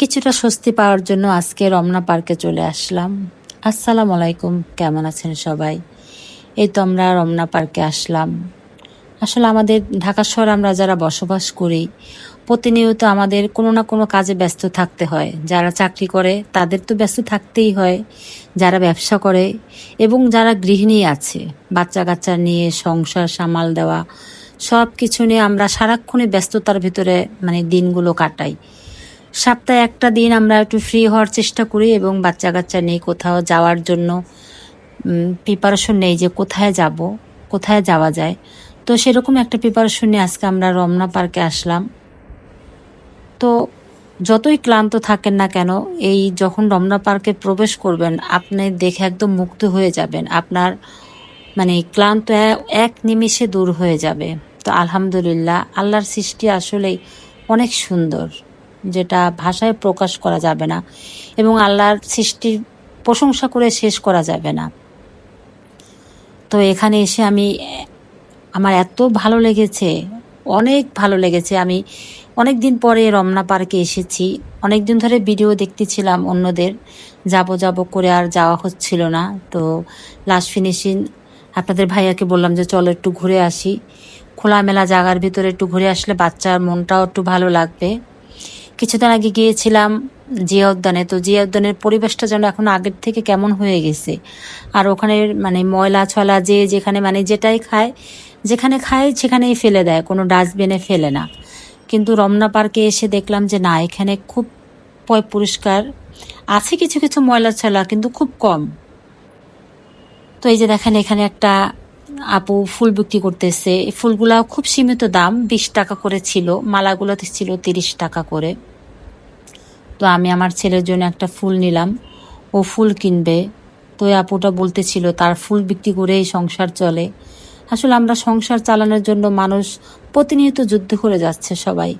কিছুটা স্বস্তি পাওয়ার জন্য আজকে রমনা পার্কে চলে আসলাম। আসসালামু আলাইকুম, কেমন আছেন সবাই? এই তো আমরা রমনা পার্কে আসলাম। আসলে আমাদের ঢাকা শহরে আমরা যারা বসবাস করি, প্রতিনিয়ত আমাদের কোনো না কোনো কাজে ব্যস্ত থাকতে হয়। যারা চাকরি করে, তাদের তো ব্যস্ত থাকতেই হয়। যারা ব্যবসা করে এবং যারা গৃহিণী আছে বাচ্চা কাচ্চা নিয়ে, সংসার সামাল দেওয়া সব কিছু নিয়ে আমরা সারাক্ষণে ব্যস্ততার ভিতরে মানে দিনগুলো কাটাই। সপ্তাহে একটা দিন আমরা একটু ফ্রি হওয়ার চেষ্টা করি এবং বাচ্চা কাচ্চা নিয়ে কোথাও যাওয়ার জন্য। প্রিপারেশন নেই যে কোথায় যাব, কোথায় যাওয়া যায়। তো সেরকম একটা প্রিপারেশন নিয়ে আজকে আমরা রমনা পার্কে আসলাম। তো যতই ক্লান্ত থাকেন না কেন, এই যখন রমনা পার্কে প্রবেশ করবেন, আপনি দেখে একদম মুক্ত হয়ে যাবেন। আপনার মানে ক্লান্ত এক নিমিষে দূর হয়ে যাবে। তো আলহামদুলিল্লাহ, আল্লাহর সৃষ্টি আসলেই অনেক সুন্দর। যেটা ভাষায় প্রকাশ করা যাবে না এবং আল্লাহর সৃষ্টির প্রশংসা করে শেষ করা যাবে না। তো এখানে এসে আমি, আমার এত ভালো লেগেছে, অনেক ভালো লেগেছে। আমি অনেক দিন পরে রমনা পার্কে এসেছি। অনেক দিন ধরে ভিডিও দেখতেছিলাম অন্যদের, যাব যাব করে আর যাওয়া হচ্ছিল না। তো লাস্ট ফিনিশিং আপনাদের ভাইয়াকে বললাম যে, চলো একটু ঘুরে আসি। খোলামেলা জায়গার ভিতরে একটু ঘুরে আসলে বাচ্চার মনটাও একটু ভালো লাগবে। কিছুদিন আগে গিয়েছিলাম জিয়া উদ্যানে তো জিয়া উদ্যানের পরিবেশটা যেন এখন আগের থেকে কেমন হয়ে গেছে। আর ওখানে মানে ময়লা ছলা যে যেখানে মানে যেটাই খায়, যেখানে খায় সেখানেই ফেলে দেয়, কোনো ডাস্টবিনে ফেলে না। কিন্তু রমনা পার্কে এসে দেখলাম যে না, এখানে খুব পয় পরিষ্কার। আছে কিছু কিছু ময়লা ছলা, কিন্তু খুব কম। তো এই যে দেখেন, এখানে একটা আপু ফুল বিক্রি করতেছে। ফুলগুলা খুব সীমিত দাম, বিশ টাকা করে ছিল। মালাগুলোতে ছিল তিরিশ টাকা করে। তো আমি আমার ছেলের জন্য একটা ফুল নিলাম। ও ফুল কিনবে। তো আপুটা বলতেছিল, তার ফুল বিক্রি করেই সংসার চলে। আসলে আমরা সংসার চালানোর জন্য মানুষ প্রতিনিয়ত যুদ্ধ করে যাচ্ছে সবাই।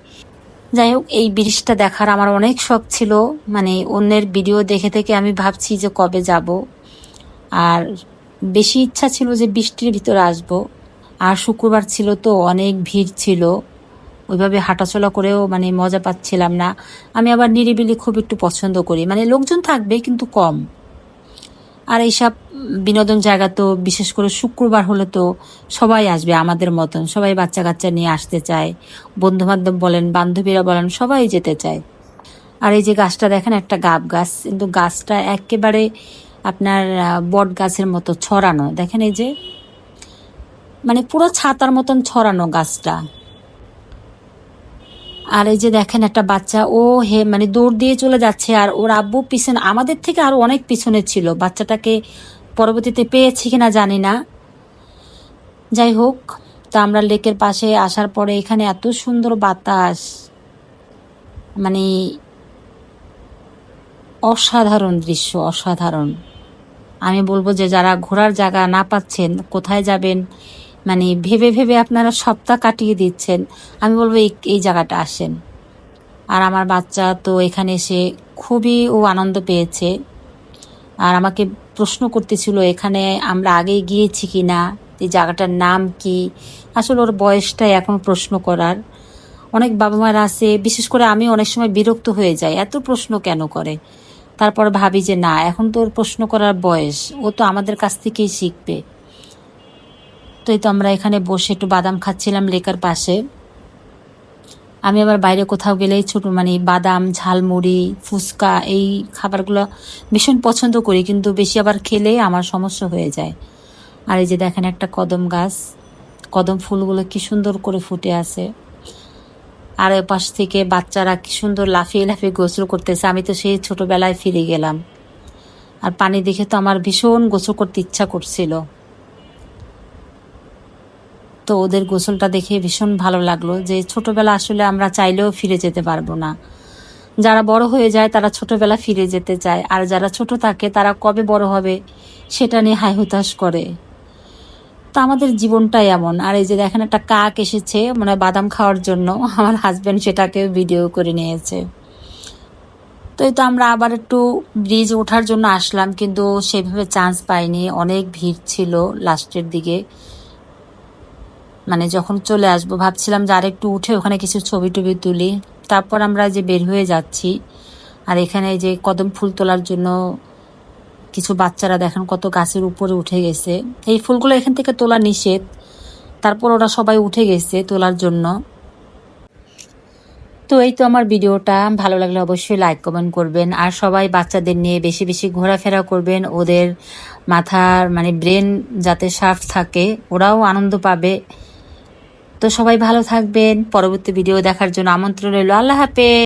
যাই হোক, এই ব্রিজটা দেখার আমার অনেক শখ ছিল। মানে অন্যের ভিডিও দেখে থেকে আমি ভাবছি যে কবে যাব। আর বেশি ইচ্ছা ছিল যে বৃষ্টির ভিতরে আসব। আর শুক্রবার ছিল তো অনেক ভিড় ছিল। ওইভাবে হাঁটাচলা করেও মানে মজা পাচ্ছিলাম না। আমি আবার নিরিবিলি খুব একটু পছন্দ করি। মানে লোকজন থাকবে কিন্তু কম। আর এইসব বিনোদন জায়গা তো বিশেষ করে শুক্রবার হলে তো সবাই আসবে আমাদের মতন। সবাই বাচ্চা কাচ্চা নিয়ে আসতে চায়। বন্ধু বান্ধব বলেন, বান্ধবীরা বলেন, সবাই যেতে চায়। আর এই যে গাছটা দেখেন, একটা গাব গাছ। কিন্তু গাছটা একেবারে আপনার বট গাছের মতো ছড়ানো। দেখেন এই যে মানে পুরো ছাতার মতন ছড়ানো গাছটা। আর এই যে দেখেন একটা বাচ্চা, ও হে মানে দৌড় দিয়ে চলে যাচ্ছে, আর ওর আব্বু পিছনে, আমাদের থেকে আরও অনেক পিছনে ছিল। বাচ্চাটাকে পরবর্তীতে পেয়েছি কিনা জানি না। যাই হোক, তা আমরা লেকের পাশে আসার পরে এখানে এত সুন্দর বাতাস মানে অসাধারণ দৃশ্য, অসাধারণ। আমি বলব যে যারা ঘোরার জায়গা না পাচ্ছেন, কোথায় যাবেন? মানে ভেবে ভেবে আপনারা সপ্তাহ কাটিয়ে দিচ্ছেন। আমি বলব এই এই জায়গাটা আসেন। আর আমার বাচ্চা তো এখানে এসে খুবই ও আনন্দ পেয়েছে। আর আমাকে প্রশ্ন করতেছিল, এখানে আমরা আগেই গিয়েছি কি না এই জায়গাটার নাম কি? আসলে ওর বয়সটাই এখন প্রশ্ন করার। অনেক বাবা মারা আছে, বিশেষ করে আমি অনেক সময় বিরক্ত হয়ে যাই। এত প্রশ্ন কেন করে? তারপর ভাবি যে, না, এখন তো ওর প্রশ্ন করার বয়স। ও তো আমাদের কাছ থেকেই শিখবে। তো এই তো আমরা এখানে বসে একটু বাদাম খাচ্ছিলাম লেকার পাশে। আমি আবার বাইরে কোথাও গেলেই ছোট মানে বাদাম, ঝালমুড়ি, ফুচকা, এই খাবারগুলো ভীষণ পছন্দ করি, কিন্তু বেশি আবার খেলে আমার সমস্যা হয়ে যায়। আর এই যে দেখেন একটা কদম গাছ, কদম ফুলগুলো কি সুন্দর করে ফুটে আছে। আর এ পাশ থেকে বাচ্চারা কি সুন্দর লাফিয়ে লাফিয়ে গোসল করতেছে। আমি তো সেই ছোটবেলায় ফিরে গেলাম। আর পানি দেখে তো আমার ভীষণ গোসল করতে ইচ্ছা করছিল। তো ওদের গোসলটা দেখে ভীষণ ভালো লাগল যে ছোটবেলা আসলে আমরা চাইলেও ফিরে যেতে পারব না। যারা বড় হয়ে যায় তারা ছোটবেলা ফিরে যেতে চায়। আর যারা ছোট থাকে তারা কবে বড় হবে সেটা নিয়ে হাই হুতাশ করে। তো আমাদের জীবনটাই এমন। আর এই যে দেখেন একটা কাক এসেছে মানে বাদাম খাওয়ার জন্য। আমার হাজব্যান্ড সেটাকে ভিডিও করে নিয়েছে। তো এই তো আমরা আবার একটু ব্রিজ ওঠার জন্য আসলাম, কিন্তু সেভাবে চান্স পাইনি। অনেক ভিড় ছিল লাস্টের দিকে। মানে যখন চলে আসব, ভাবছিলাম যে আরেকটু উঠে ওখানে কিছু ছবি টবি তুলি। তারপর আমরা যে বের হয়ে যাচ্ছি। আর এখানে যে কদম ফুল তোলার জন্য কিছু বাচ্চারা দেখেন কত গাছের উপরে উঠে গেছে। এই ফুলগুলো এখান থেকে তোলা নিষেধ। তারপর ওরা সবাই উঠে গেছে তোলার জন্য। তো এই তো আমার ভিডিওটা। ভালো লাগলে অবশ্যই লাইক কমেন্ট করবেন। আর সবাই বাচ্চাদের নিয়ে বেশি বেশি ঘোরাফেরা করবেন। ওদের মাথার মানে ব্রেন যাতে শার্প থাকে, ওরাও আনন্দ পাবে। তো সবাই ভালো থাকবেন। পরবর্তী ভিডিও দেখার জন্য আমন্ত্রণ রইল। আল্লাহ হাফেজ।